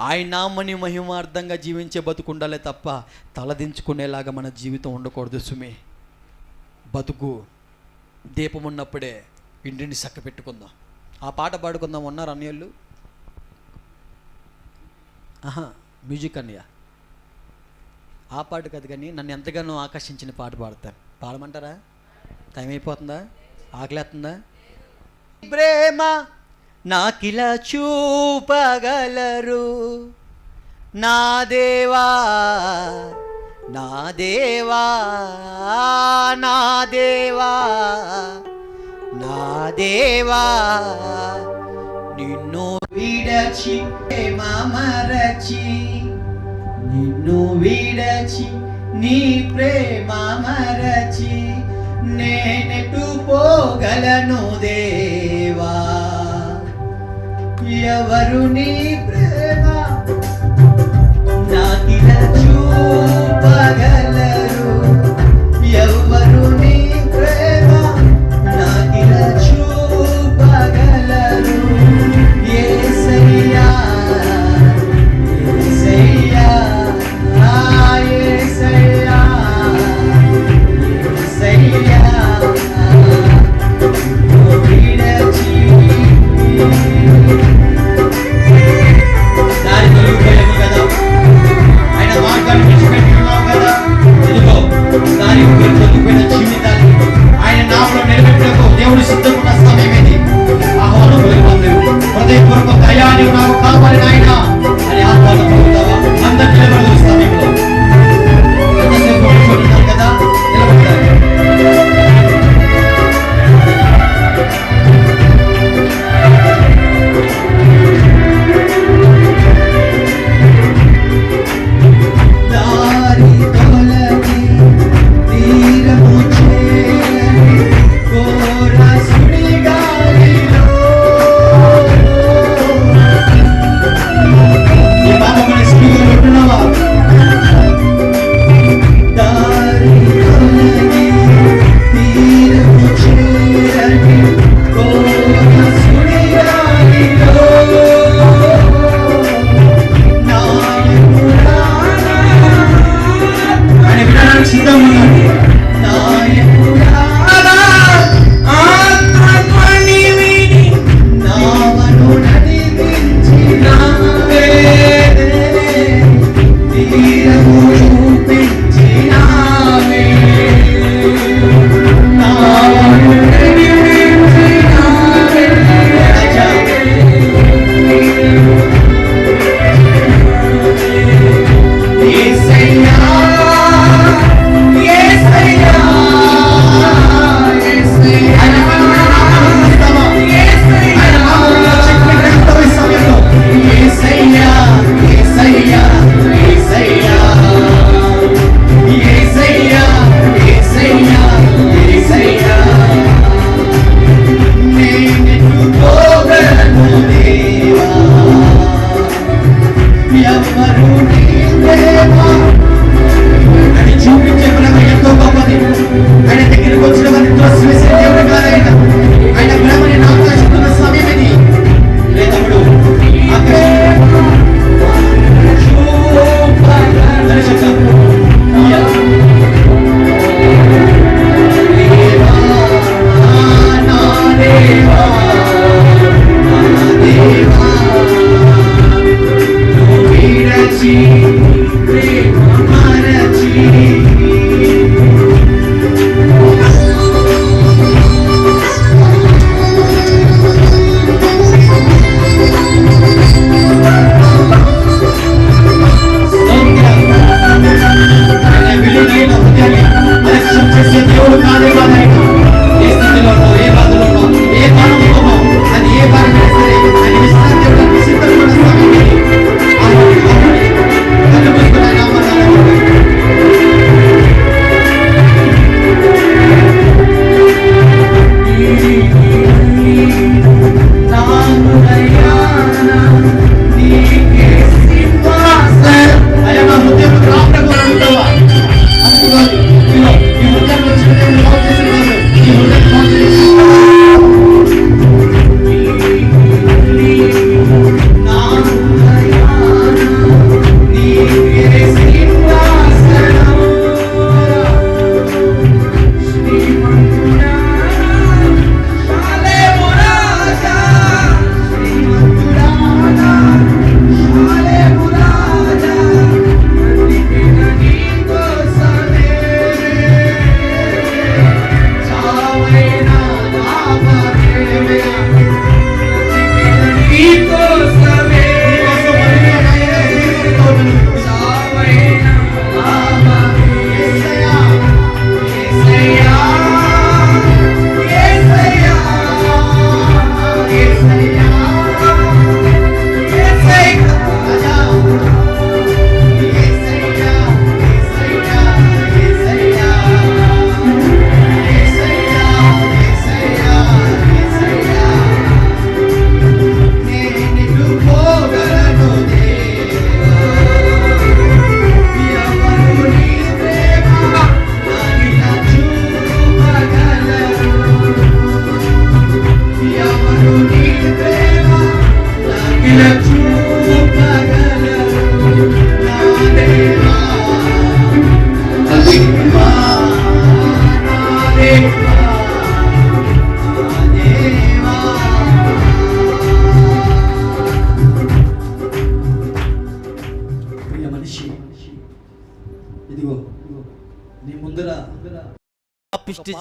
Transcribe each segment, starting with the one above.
ఆయన నామని మహిమార్థంగా జీవించే బతుకుండాలే తప్ప తలదించుకునేలాగా మన జీవితం ఉండకూడదు సుమి. బతుకు దీపం ఉన్నప్పుడే ఇంటిని చక్క పెట్టుకుందాం. ఆ పాట పాడుకుందాం ఉన్నారు అన్నయ్యలు ఆహా మ్యూజిక్ అన్నయ్య. ఆ పాట కాదు కానీ నన్ను ఎంతగానో ఆకర్షించిన పాట పాడతాను పాడమంటారా? టైం అయిపోతుందా? ఆకలేస్తుందా? ప్రేమ నాకిలా చూపగలరు. నా దేవా నా దేవా నా దేవా నా దేవా నిన్ను విడచి మరచి నిన్ను విడచి నీ ప్రేమ మరచి నేనెటు పోగలను దేవా. ఎవరు నీ ప్రేమ? నాకిల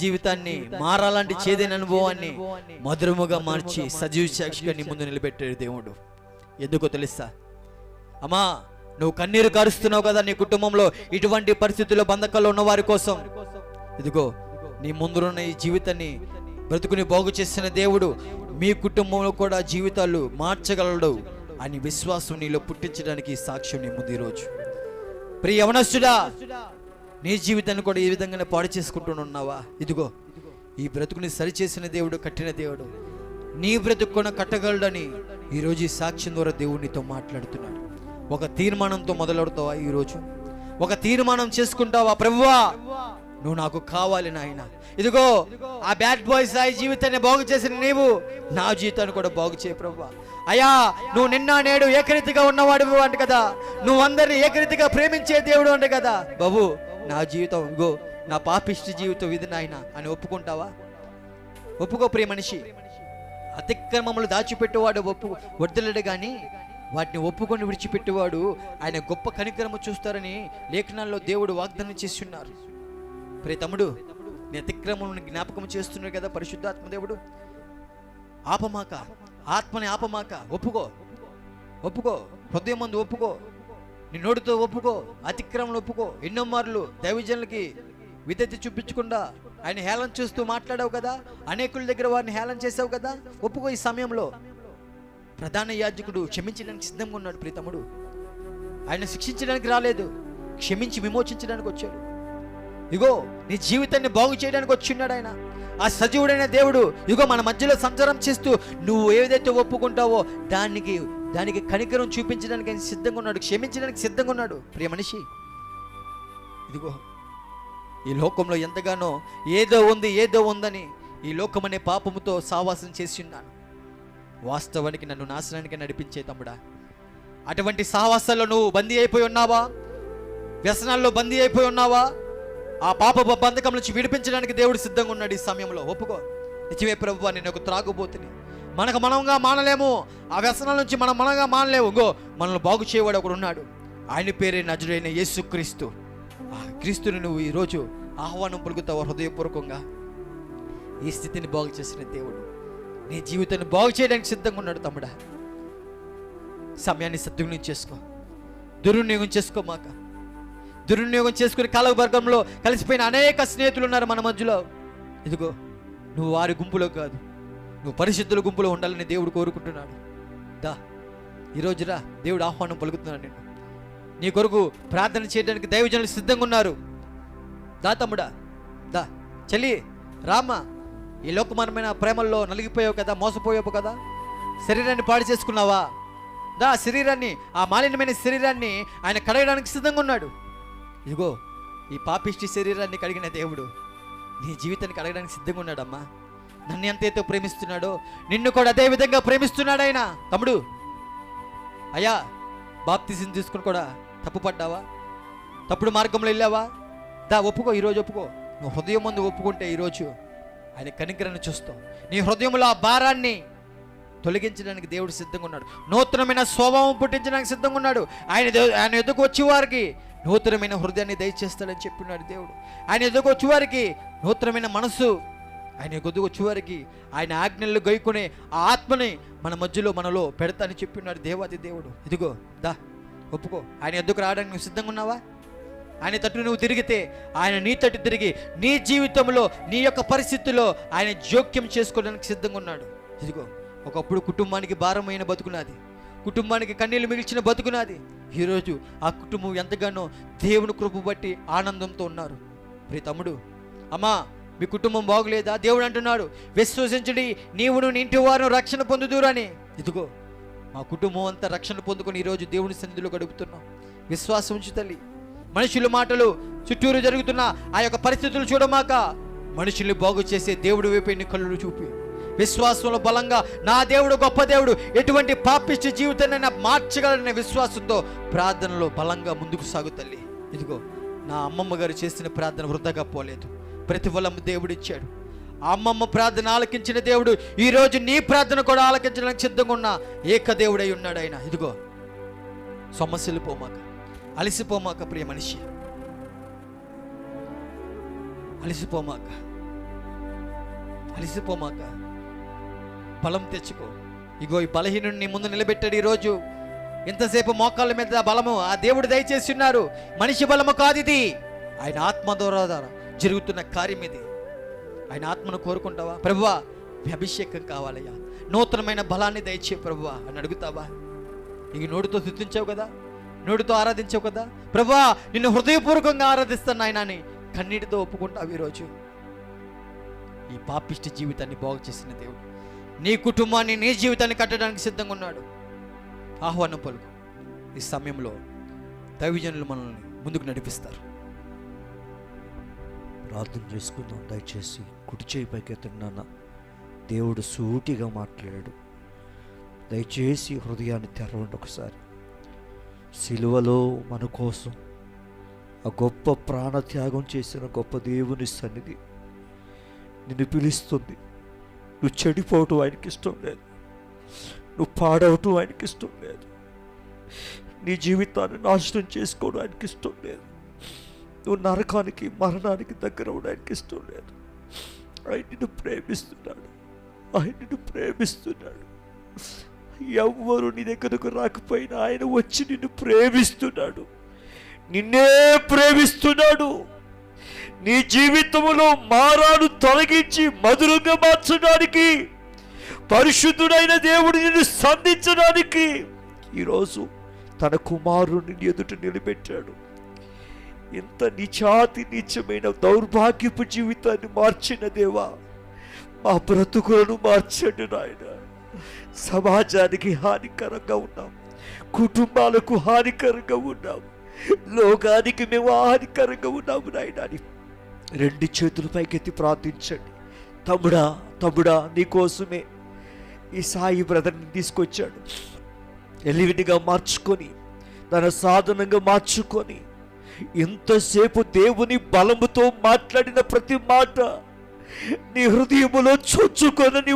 జీవితాన్ని మారాలంటి చేదైన అనుభవాన్ని మధురముగా మార్చి సజీవ సాక్షిగా నీ ముందు నిలబెట్టాడు దేవుడు. ఎందుకో తెలుసా? అమ్మా నువ్వు కన్నీరు కారుస్తున్నావు కదా నీ కుటుంబంలో. ఇటువంటి పరిస్థితుల్లో బంధకాల్లో ఉన్న వారి కోసం. ఇదిగో నీ ముందున్న ఈ జీవితాన్ని బ్రతుకుని బాగు చేసిన దేవుడు మీ కుటుంబంలో కూడా జీవితాలు మార్చగలడు అని విశ్వాసం నీలో పుట్టించడానికి సాక్ష్యం నీ ముందు ఈరోజు. ప్రియ యవనస్తుడా నీ జీవితాన్ని కూడా ఈ విధంగానే పాడు చేసుకుంటూ ఉన్నావా? ఇదిగో ఈ బ్రతుకుని సరిచేసిన దేవుడు కట్టిన దేవుడు. నీ బ్రతుకున కట్టగలడని ఈరోజు ఈ సాక్ష్యం ద్వారా దేవుడు నీతో మాట్లాడుతున్నాడు. ఒక తీర్మానంతో మొదలెడతావా ఈరోజు? ఒక తీర్మానం చేసుకుంటావా ప్రభువా? నువ్వు నాకు కావాలి నాయన. ఇదిగో ఆ బ్యాడ్ బాయ్స్ సాయి జీవితాన్ని బాగు చేసిన నీవు నా జీవితాన్ని కూడా బాగు చేయ ప్రభు అయ్యా నువ్వు నిన్న నేడు ఏకరీతిగా ఉన్నవాడు అంట కదా. నువ్వు అందరిని ఏకరీతిగా ప్రేమించే దేవుడు అంట కదా. బాబు నా జీవితం ఇగో నా పాపిష్టి జీవితం ఇది నాయన అని ఒప్పుకుంటావా? ఒప్పుకో ప్రియ మనిషి. అతిక్రమములు దాచిపెట్టేవాడు ఒప్పు వద్దలేడు కానీ వాటిని ఒప్పుకొని విడిచిపెట్టేవాడు ఆయన గొప్ప కనికరము చూస్తారని లేఖనాల్లో దేవుడు వాగ్దానం చేస్తున్నారు. ప్రే ప్రియ తమ్ముడు నీ అతిక్రమములను జ్ఞాపకం చేస్తున్నాడు కదా పరిశుద్ధాత్మ దేవుడు. ఆపమాక ఆత్మని ఆపమాక ఒప్పుకో. ఒప్పుకో హృదయం మందు ఒప్పుకో. నీ నోటితో ఒప్పుకో అతిక్రమణ ఒప్పుకో. ఎన్నో మార్లు దైవజనులకి విధేయత చూపించకుండా ఆయన హేళన చూస్తూ మాట్లాడావు కదా? అనేకుల దగ్గర వారిని హేళన చేసావు కదా? ఒప్పుకో ఈ సమయంలో. ప్రధాన యాజకుడు క్షమించడానికి సిద్ధంగా ఉన్నాడు ప్రీతముడు ఆయన శిక్షించడానికి రాలేదు. క్షమించి విమోచించడానికి వచ్చాడు. ఇగో నీ జీవితాన్ని బాగు చేయడానికి వచ్చిన్నాడు ఆయన. ఆ సజీవుడైన దేవుడు ఇగో మన మధ్యలో సంచారం చేస్తూ నువ్వు ఏదైతే ఒప్పుకుంటావో దానికి దానికి కనికరం చూపించడానికి ఆయన సిద్ధంగా ఉన్నాడు క్షమించడానికి సిద్ధంగా ఉన్నాడు. ప్రియ మనిషి ఇదిగో ఈ లోకంలో ఎంతగానో ఏదో ఉంది ఏదో ఉందని ఈ లోకం అనే పాపముతో సావాసం చేసి ఉన్నాను. వాస్తవానికి నన్ను నాశనానికి నడిపించే తమ్ముడా అటువంటి సావాసాల్లో నువ్వు బందీ అయిపోయి ఉన్నావా? వ్యసనాల్లో బందీ అయిపోయి ఉన్నావా? ఆ పాప బంధకం నుంచి విడిపించడానికి దేవుడు సిద్ధంగా ఉన్నాడు ఈ సమయంలో. ఒప్పుకో. నిజమే ప్రభు నేను ఒక త్రాగుబోతుని. మనకు మనంగా మానలేము. ఆ వ్యసనాల నుంచి మనం మనంగా మానలేము. గో మనల్ని బాగు చేయవాడు ఒకడు ఉన్నాడు. ఆయన పేరే నజుడైన యేసు క్రీస్తు. ఆ క్రీస్తుని నువ్వు ఈరోజు ఆహ్వానం పలుకుతావు హృదయపూర్వకంగా? ఈ స్థితిని బాగు చేసిన దేవుడు. నీ జీవితాన్ని బాగు చేయడానికి సిద్ధంగా ఉన్నాడు తమ్ముడా. సమయాన్ని సద్వినియోగం చేసుకో. దుర్వినియోగం చేసుకో మాక. దుర్వినియోగం చేసుకుని కాలవర్గంలో కలిసిపోయిన అనేక స్నేహితులు ఉన్నారు మన మధ్యలో. ఇదిగో నువ్వు వారి గుంపులో కాదు. నువ్వు పరిశుద్ధుల గుంపులో ఉండాలని దేవుడు కోరుకుంటున్నాడు. దా ఈరోజు రా దేవుడు ఆహ్వానం పలుకుతున్నాడు నేను నీ కొరకు ప్రార్థన చేయడానికి దైవజనులు సిద్ధంగా ఉన్నారు. దా తమ్ముడా దా చలి రామా ఈ లోకమానమైన ప్రేమల్లో నలిగిపోయావు కదా మోసపోయావు కదా? శరీరాన్ని పాడు చేసుకున్నావా? దా శరీరాన్ని ఆ మాలిన్యమైన శరీరాన్ని ఆయన కడగడానికి సిద్ధంగా ఉన్నాడు. ఇదిగో ఈ పాపిష్టి శరీరాన్ని కడిగిన దేవుడు నీ జీవితాన్ని కడగడానికి సిద్ధంగా ఉన్నాడమ్మా. నన్ను ఎంతైతే ప్రేమిస్తున్నాడో నిన్ను కూడా అదే విధంగా ప్రేమిస్తున్నాడు ఆయన. తమ్ముడు అయ్యా బాప్తిజం తీసుకుని కూడా తప్పు పడ్డావా తప్పుడు మార్గంలో వెళ్ళావా? దా ఒప్పుకో ఈరోజు ఒప్పుకో. నువ్వు హృదయం ముందు ఒప్పుకుంటే ఈరోజు ఆయన కనికరణ చూస్తావు నీ హృదయంలో ఆ భారాన్ని తొలగించడానికి దేవుడు సిద్ధంగా ఉన్నాడు. నూతనమైన స్వభావం పుట్టించడానికి సిద్ధంగా ఉన్నాడు. ఆయన ఆయన ఎదుగు వచ్చేవారికి నూతనమైన హృదయాన్ని దయచేస్తాడని చెప్పినాడు దేవుడు. ఆయన ఎదుగు వచ్చేవారికి నూతనమైన మనస్సు ఆయన ఎదుగు చివరికి ఆయన ఆజ్ఞలు గైకునే ఆ ఆత్మని మన మధ్యలో మనలో పెడతానని చెప్పినాడు దేవాది దేవుడు. ఇదిగో దా ఒప్పుకో. ఆయన ఎద్దుకు రావడానికి నువ్వు సిద్ధంగా ఉన్నావా? ఆయన తట్టు నువ్వు తిరిగితే ఆయన నీ తట్టు తిరిగి నీ జీవితంలో నీ యొక్క పరిస్థితుల్లో ఆయన జోక్యం చేసుకోవడానికి సిద్ధంగా ఉన్నాడు. ఇదిగో ఒకప్పుడు కుటుంబానికి భారమైన బతుకున్నది కుటుంబానికి కన్నీళ్ళు మిగిల్చిన బతుకున్నది ఈరోజు ఆ కుటుంబం ఎంతగానో దేవుని కృప బట్టి ఆనందంతో ఉన్నారు. ప్రీ తమ్ముడు అమ్మా మీ కుటుంబం బాగులేదా? దేవుడు అంటున్నాడు విశ్వసించుడి నీవును నీ ఇంటి వారు రక్షణ పొందుదురని. ఇదిగో మా కుటుంబం అంతా రక్షణ పొందుకొని ఈరోజు దేవుని సన్నిధిలో గడుపుతున్నాం విశ్వాసం ఉంచు తల్లి. మనుషుల మాటలు చుట్టూరు జరుగుతున్న ఆ యొక్క పరిస్థితులు చూడమాక మనుషుల్ని బాగు చేసే దేవుడు వైపు ఎన్ని కళ్ళు చూపి. విశ్వాసంలో బలంగా నా దేవుడు గొప్ప దేవుడు ఎటువంటి పాపిష్టి జీవితాన్ని మార్చగలనే విశ్వాసంతో ప్రార్థనలో బలంగా ముందుకు సాగు తల్లి. ఇదిగో నా అమ్మమ్మ గారు చేసిన ప్రార్థన వృధాగా పోలేదు. ప్రతిఫలం దేవుడు ఇచ్చాడు. అమ్మమ్మ ప్రార్థన ఆలకించిన దేవుడు ఈరోజు నీ ప్రార్థన కూడా ఆలకించడానికి సిద్ధంగా ఉన్న. ఏక దేవుడై ఉన్నాడు ఆయన. ఇదిగో సమస్యలు పోమాక అలసిపోమాక ప్రియ మనిషి. అలసిపోమాక అలసిపోమాక బలం తెచ్చుకో. ఇగో ఈ బలహీనుడిని నీ ముందు నిలబెట్టాడు ఈరోజు ఎంతసేపు మోకాళ్ళ మీద బలము ఆ దేవుడు దయచేసి ఉన్నారు. మనిషి బలము కాదు ఇది ఆయన ఆత్మ ద్వారా జరుగుతున్న కార్యం ఇది. ఆయన ఆత్మను కోరుకుంటావా? ప్రభువా అభిషేకం కావాలయ్యా. నూతనమైన బలాన్ని దయచే ప్రభువా అని అడుగుతావా? నీకు నోటితో స్థుతించావు కదా? నోటితో ఆరాధించావు కదా? ప్రభువా నిన్ను హృదయపూర్వకంగా ఆరాధిస్తాను ఆయన అని కన్నీటితో ఒప్పుకుంటావు ఈరోజు. ఈ పాపిష్టి జీవితాన్ని బాగు చేసిన దేవుడు. నీ కుటుంబాన్ని నీ జీవితాన్ని కట్టడానికి సిద్ధంగా ఉన్నాడు. ఆహ్వానం పలుకు. ఈ సమయంలో దైవజనులు మనల్ని ముందుకు నడిపిస్తారు. ప్రార్థన చేసుకుందాం. దయచేసి కుడి చేయి పైకెత్తినాన్న దేవుడు సూటిగా మాట్లాడాడు. దయచేసి హృదయాన్ని తెరవండి ఒకసారి. సిలువలో మన కోసం ఆ గొప్ప ప్రాణత్యాగం చేసిన గొప్ప దేవుని సన్నిధి నిన్ను పిలుస్తుంది. నువ్వు చెడిపోవటం ఆయనకి ఇష్టం లేదు. నువ్వు పాడవటం ఆయనకి ఇష్టం లేదు. నీ జీవితాన్ని నాశనం చేసుకోవడం ఆయనకి ఇష్టం లేదు. నువ్వు నరకానికి మరణానికి దగ్గర అవడానికి ఇష్టం లేదు. ఆయన నిన్ను ప్రేమిస్తున్నాడు. ఆయన నిన్ను ప్రేమిస్తున్నాడు. ఎవ్వరు నీ దగ్గరకు రాకపోయినా ఆయన వచ్చి నిన్ను ప్రేమిస్తున్నాడు. నిన్నే ప్రేమిస్తున్నాడు. నీ జీవితంలో మారాను తొలగించి మధురంగా మార్చడానికి పరిశుద్ధుడైన దేవుడు నిన్ను సంధించడానికి ఈరోజు తన కుమారుని ఎదుట నిలబెట్టాడు. ఇంత నిచాతి నీచమైన దౌర్భాగ్యపు జీవితాన్ని మార్చిన దేవా మా బ్రతుకులను మార్చండి నాయన. సమాజానికి హానికరంగా ఉన్నాం కుటుంబాలకు హానికరంగా ఉన్నాం లోకానికి మేము హానికరంగా ఉన్నాము నాయన అని రెండు చేతుల పైకెత్తి ప్రార్థించండి. తమ్ముడా తమ్ముడా నీకోసమే ఈ సాయి బ్రదర్ని తీసుకొచ్చాడు. ఎలివిడిగా మార్చుకొని తన సాధనంగా మార్చుకొని ఇంతసేపు దేవుని బలముతో మాట్లాడిన ప్రతి మాట నీ హృదయములో చొచ్చుకొని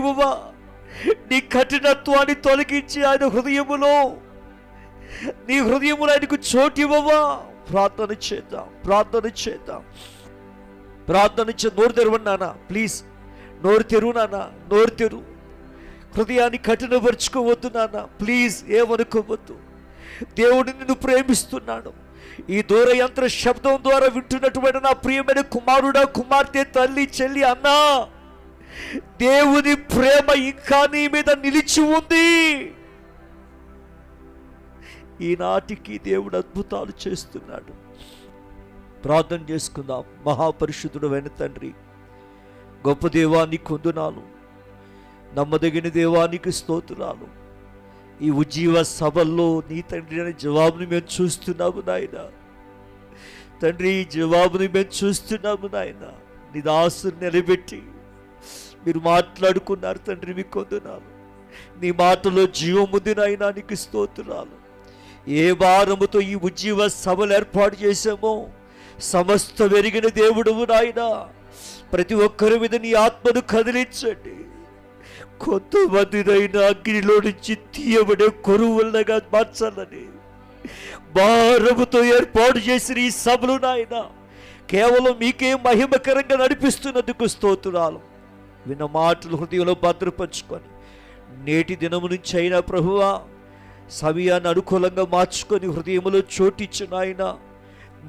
నీ కఠినత్వాన్ని తొలగించి ఆయన హృదయములో నీ హృదయములో ఆయనకు చోటు ఇవ్వవా? ప్రార్థన చేద్దాం ప్రార్థన చేద్దాం. ప్రార్థన చే నోరు నాన్న ప్లీజ్. నోరు తెరువు నాన్న నోరు తెరు. హృదయాన్ని కఠినపరుచుకోవద్దు నాన్న ప్లీజ్ ఏమనుకోవద్దు. దేవుడు నిన్ను ప్రేమిస్తున్నాడు. ఈ దూరయంత్ర శబ్దం ద్వారా వింటున్నటువంటి నా ప్రియమైన కుమారుడా కుమార్తె తల్లి చెల్లి అన్నా దేవుని ప్రేమ ఇంకా నీ మీద నిలిచి ఉంది. ఈనాటికి దేవుడు అద్భుతాలు చేస్తున్నాడు. ప్రార్థన చేసుకుందాం. మహాపరిశుద్ధుడు వెన తండ్రి గొప్ప దేవాన్ని కొందునాలు నమ్మదగిన దేవానికి స్తోత్రాలు. ఈ ఉజ్జీవ సభల్లో నీ తండ్రి అనే జవాబుని మేము చూస్తున్నాము నాయన. తండ్రి ఈ జవాబుని మేము చూస్తున్నాము నాయన. నీ దాసుని నిలబెట్టి మీరు మాట్లాడుకున్నారు తండ్రి మీ కొందునాలు. నీ మాటలో జీవముంది నాయన నీకు స్తోత్రాలు. ఏ భారముతో ఈ ఉజ్జీవ సభలు ఏర్పాటు చేశామో సమస్త వెరిగిన దేవుడు నాయన. ప్రతి ఒక్కరి మీద నీ ఆత్మను కదిలించండి. కొంతమందినైనా అగ్నిలో నుంచి తీయబడే కొరువులగా మార్చాలని భారముతో ఏర్పాటు చేసిన ఈ సభలు నాయన కేవలం మీకే మహిమకరంగా నడిపిస్తున్నందుకు స్తోత్రాలు. విన్న మాటలు హృదయంలో భద్రపరుచుకొని నేటి దినము నుంచి అయినా ప్రభువా సమయాన్ని అనుకూలంగా మార్చుకొని హృదయములో చోటిచ్చు నాయన.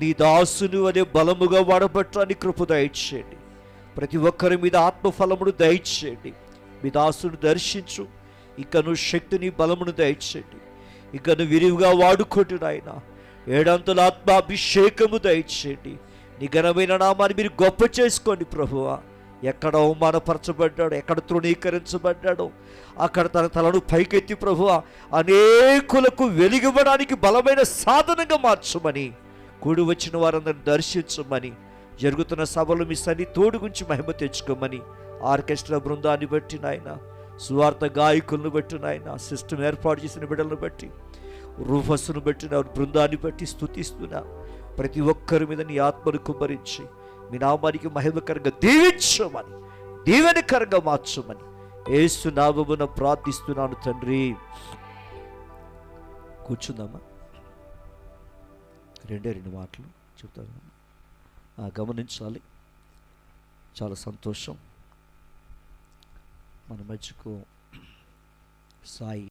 నీ దాసును అనే బలముగా వాడబట్టడానికి కృప దయచేయండి. ప్రతి ఒక్కరి మీద ఆత్మఫలమును దయచేయండి. మీ దాసును దర్శించు ఇకను శక్తిని బలమును దయచేయండి. ఇకను విరివిగా వాడుకోండి నాయన. ఏడంతల ఆత్మాభిషేకము దయచేయండి. నీ ఘనమైన నామాన్ని మీరు గొప్ప చేసుకోండి ప్రభువా. ఎక్కడ అవమానపరచబడ్డాడు ఎక్కడ తృణీకరించబడ్డాడో అక్కడ తన తలను పైకెత్తి ప్రభువ అనేకులకు వెలిగివ్వడానికి బలమైన సాధనంగా మార్చమని కూడి వచ్చిన వారందరిని దర్శించమని జరుగుతున్న సభలు మీ సన్ని తోడు గురించి మహిమ తెచ్చుకోమని ఆర్కెస్ట్రా బృందాన్ని బట్టి నాయన సువార్త గాయకులను బట్టి నాయన సిస్టమ్ ఏర్పాటు చేసిన బిడ్డలను బట్టి రూఫస్సును బట్టి నా బృందాన్ని బట్టి స్థుతిస్తున్నా. ప్రతి ఒక్కరి మీద నీ ఆత్మను కుమ్మరించి మీ నామానికి మహిమకరంగా దీవించమని దీవెనకరంగా మార్చమని ఏసు నామమున ప్రార్థిస్తున్నాను తండ్రి. కూర్చుందామా? రెండే రెండు మాటలు చెప్తాను. గమనించాలి. చాలా సంతోషం. మన మధ్యకు సాయి.